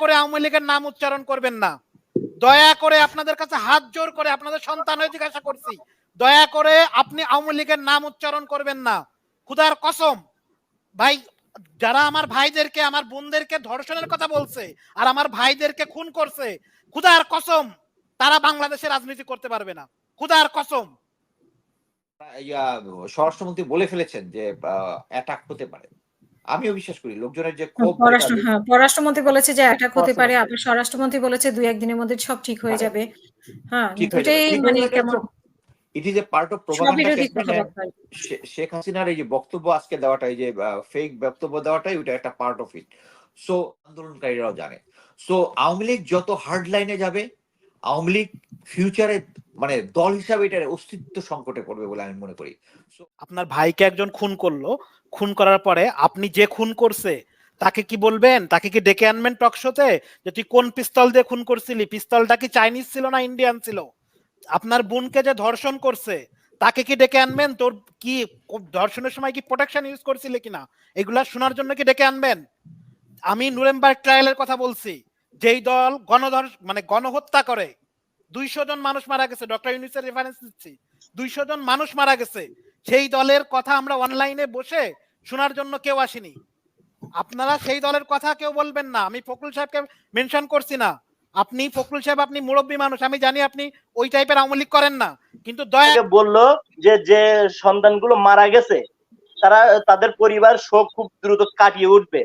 করে আওয়ামী লীগের নাম উচ্চারণ করবেন না। দয়া করে আপনাদের কাছে হাত জোর করে আপনাদের সন্তান হয়ে জিজ্ঞাসা করছি। দয়া করে আপনি আওয়ামী লীগের নাম উচ্চারণ করবেন না। খুদার কসম, ভাই, যারা আমার ভাইদেরকে, আমার বোনদেরকে ধর্ষণের কথা বলছে আর আমার ভাইদেরকে খুন করছে, খুদার কসম, তারা বাংলাদেশে রাজনীতি করতে পারবে না। খুদার কসম। স্বরাষ্ট্রমন্ত্রী বলে ফেলেছেন যে অ্যাটাক হতে পারে। আমিও বিশ্বাস করি লোকজনের যে ক্ষোভ পররাষ্ট্র হ্যাঁ পররাষ্ট্রমন্ত্রী বলেছে যে অ্যাটাক হতে পারে পররাষ্ট্র- আবার স্বরাষ্ট্রমন্ত্রী বলেছে দুই একদিনের মধ্যে সব ঠিক হয়ে। যাবে। হ্যাঁ। মানে কেমন? It is a part of Sheikh হাসিনার এই যে বক্তব্য আজকে দেওয়াটা এই যে ফেক বক্তব্য দেওয়াটাই ওটা একটা পার্ট অফ ইট সো আন্দোলনকারীরাও জানে। সো আওয়ামী লীগ যত হার্ড লাইনে যাবে আওয়ামী লীগ ফিউচারে মানে দল হিসাবে এটার অস্তিত্ব সংকটে পড়বে বলে আমি মনে করি। আপনার ভাইকে একজন খুন করল। খুন করার পরে আপনি যে খুন করছে, তাকে কি বলবেন? তাকে কি ডেকে আনবেন টকশোতে যে তুই কোন পিস্তল দিয়ে খুন করছিলি? পিস্তলটা কি চাইনিজ ছিল না ইন্ডিয়ান ছিল? আপনার বোনকে যে ধর্ষণ করছে, তাকে কি ডেকে আনবেন? তোর কি ধর্ষণের সময় কি প্রোটেকশন ইউজ করছিলে কিনা? এগুলা শোনার জন্য কি ডেকে আনবেন? আমি নুরেমবার্গ ট্রায়ালের কথা বলছি। যেই দল গণধর মানে গণহত্যা করে দুইশো জন মানুষ মারা গেছে, ডক্টর ইউনিসের রেফারেন্স দিচ্ছি দুইশো জন মানুষ মারা গেছে। সেই দলের কথা আমরা অনলাইনে বসে শোনার জন্য কেউ আসেনি। আপনারা সেই দলের কথা কেউ বলবেন না। আমি ফখরুল সাহেবকে মেনশন করছি না। আপনি ফখরুল সাহেব, আপনি মুরব্বী মানুষ। আমি জানি আপনি ওই টাইপের আওয়ামী লীগ করেন না। কিন্তু দয়া বলল যে যে সন্তানগুলো মারা গেছে, তারা, তাদের পরিবার শোক খুব দ্রুত কাটিয়ে উঠবে।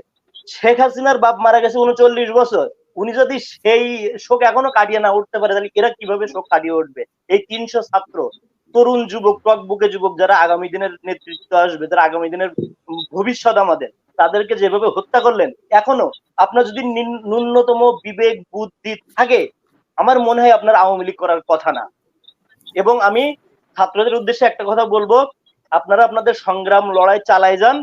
শেখ হাসিনার বাপ মারা গেছে উনচল্লিশ বছর। উনি যদি সেই শোক এখনও কাটিয়ে না উঠতে পারে, তাহলে এরা কীভাবে শোক কাটিয়ে উঠবে? এই তিনশো ছাত্র, তরুণ যুবক টকবুকে যুবক যারা আগামী দিনের নেতৃত্ব আসবে যারা আগামী দিনের ভবিষ্যৎ আমাদের, তাদেরকে যেভাবে হত্যা করলেন, এখনও আপনার যদি ন্যূনতম বিবেক, বুদ্ধি থাকে, আমার মনে হয় আপনার আওয়ামী লীগ করার কথা না। এবং আমি ছাত্রদের উদ্দেশ্যে একটা কথা বলব, আপনারা আপনাদের সংগ্রাম লড়াই চালাই যান,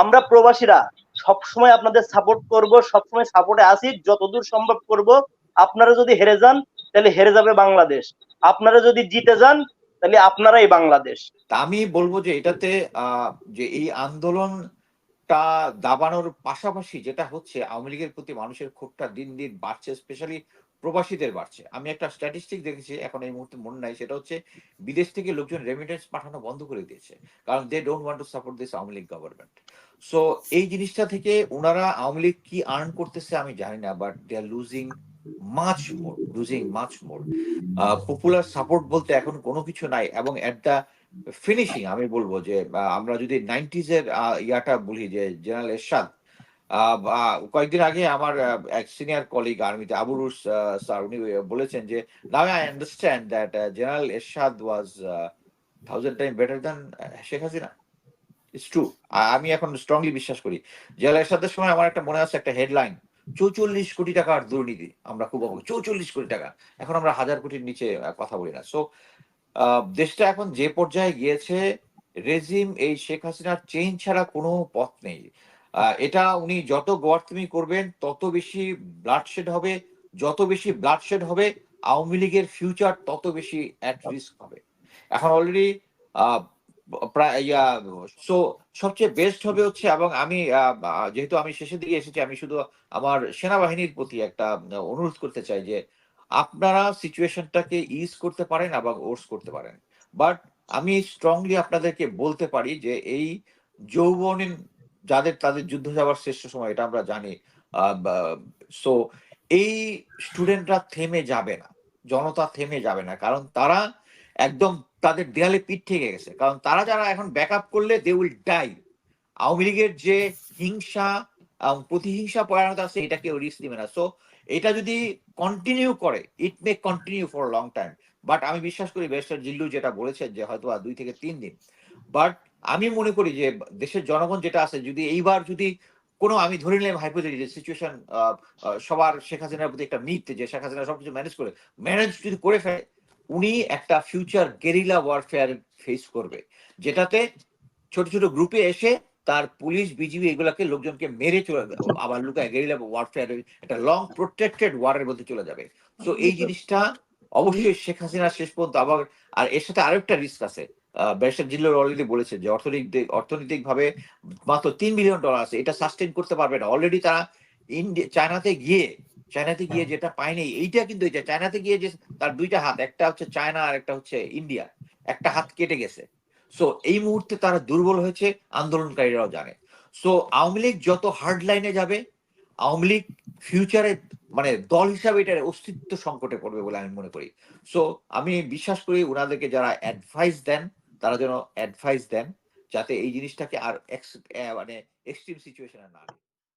আমরা প্রবাসীরা সবসময় আপনাদের সাপোর্ট করব, সবসময় সাপোর্টে আসি যতদূর সম্ভব করব। আপনারা যদি হেরে যান, তাহলে হেরে যাবে বাংলাদেশ। আপনারা যদি জিতে যান, তাহলে আপনারাই বাংলাদেশ। আমি বলব যে এটাতে যে এই আন্দোলনটা দাবানোর পাশাপাশি যেটা হচ্ছে, আওয়ামী লীগের প্রতি মানুষের ক্ষোভটা দিন দিন বাড়ছে স্পেশালি প্রবাসীদের বাড়ছে। আমি একটা স্ট্যাটিস্টিক দেখেছি, এখন এই মুহূর্তে মনে নাই, সেটা হচ্ছে বিদেশ থেকে লোকজন রেমিটেন্স পাঠানো বন্ধ করে দিয়েছে, কারণ they don't want to support this Awami League government so এই জিনিসটা থেকে ওনারা আওয়ামী লীগ কি আর্ন করতেছে আমি জানি না but they are losing much more losing much more popular support বলতে এখন কোনো কিছু নাই, এবং এট দ্য ফিনিশিং আমি বলব যে আমরা যদি নাইনটিজ এর ইয়াটা বলি যে জেনারেল এরশাদ কয়েকদিন আগে আমার এক সিনিয়র কলিগ আর্মিতে আবুরুস স্যার উনি বলেছেন যে now I understand that general Ershad was thousand time better than Sheikh Hasina it's true আমি এখন স্ট্রংলি বিশ্বাস করি। জেনারেল এরশাদের সময় আমার একটা মনে আছে, একটা হেডলাইন চৌচল্লিশ কোটি টাকার দুর্নীতি। আমরা খুব চৌচল্লিশ কোটি টাকা? এখন আমরা হাজার কোটির নিচে কথা বলি না। সো দেশটা এখন যে পর্যায়ে গিয়েছে রেজিম এই শেখ হাসিনার চেঞ্জ ছাড়া কোনো পথ নেই। এটা উনি যত গোয়ার্তমি করবেন, তত বেশি ব্লাডশেড হবে। যত বেশি ব্লাডশেড হবে, আওয়ামী লীগের ফিউচার তত বেশি অ্যাট রিস্ক হবে। এখন অলরেডি প্রায় সবচেয়ে বেস্ট হবে হচ্ছে, এবং আমি যেহেতু আমি শেষের দিকে এসেছি, আমি শুধু আমার সেনাবাহিনীর প্রতি একটা অনুরোধ করতে চাই যে, আপনারা সিচুয়েশনটাকে ইজ করতে পারেন এবং ওর্স করতে পারেন। বাট আমি স্ট্রংলি আপনাদেরকে বলতে পারি যে, এই যৌবনীন যাদের, তাদের যুদ্ধ যাওয়ার শ্রেষ্ঠ সময়, এটা আমরা জানি। সো এই স্টুডেন্টরা থেমে যাবে না। জনতা থেমে যাবে না। কারণ তারা একদম তাদের দেয়ালে পিঠ থেকে গেছে। কারণ তারা যারা এখন ব্যাক আপ করলে দে উইল ডাই আওয়ামী লীগের যে হিংসা এবং প্রতিহিংসা পরায়ণতা আছে, এটা কেউ রিস্ক দিবে না। সো এটা যদি কন্টিনিউ করে it may continue for long time but আমি বিশ্বাস করি ব্যারিস্টার জিল্লু যেটা বলেছেন যে হয়তো দুই থেকে তিন দিন। বাট আমি মনে করি যে দেশের জনগণ যেটা আছে যদি এইবার যদি কোনো আমি ধরে নিলাম হাইপোথেটিক যে সিচুয়েশন সবার শেখ হাসিনার প্রতি একটা মিথ যে শেখ হাসিনা সবকিছু ম্যানেজ করে ম্যানেজ যদি করে ফেলে উনি একটা ফিউচার গেরিলা ওয়ারফেয়ার ফেস করবে যেটাতে ছোট ছোট গ্রুপে এসে তার পুলিশ বিজিবি এগুলাকে লোকজনকে মেরে চলে যাবে আবার লুকায় গেরিলা ওয়ারফেয়ার একটা লং প্রোটেক্টেড ওয়ারের মধ্যে চলে যাবে। তো এই জিনিসটা অবশ্যই শেখ হাসিনা শেষ পর্যন্ত আবার আর এর সাথে আরেকটা রিস্ক আছে। ব্যারিস্টার জিল্লোর অলরেডি বলেছে যে অর্থনৈতিক অর্থনৈতিক ভাবে মাত্র তিন বিলিয়ন ডলার আছে। এটা সাস্টেন করতে পারবে না। অলরেডি তারা ইন্ডিয়া চায়নাতে গিয়ে চায়নাতে গিয়ে যেটা পায়নি এইটা কিন্তু এই যে চায়নাতে গিয়ে যে তার দুইটা হাত একটা হচ্ছে চায়না আর একটা হচ্ছে ইন্ডিয়া একটা হাত কেটে গেছে। সো এই মুহূর্তে তারা দুর্বল হয়েছে আন্দোলনকারীরাও জানে। সো আওয়ামী লীগ যত হার্ড লাইনে যাবে আওয়ামী লীগ ফিউচারে মানে দল হিসাবে এটার অস্তিত্ব সংকটে পড়বে বলে আমি মনে করি। সো আমি বিশ্বাস করি ওনাদেরকে যারা অ্যাডভাইস দেন, তারা যেন অ্যাডভাইস দেন, যাতে এই জিনিসটাকে আর মানে এক্সট্রিম সিচুয়েশনে না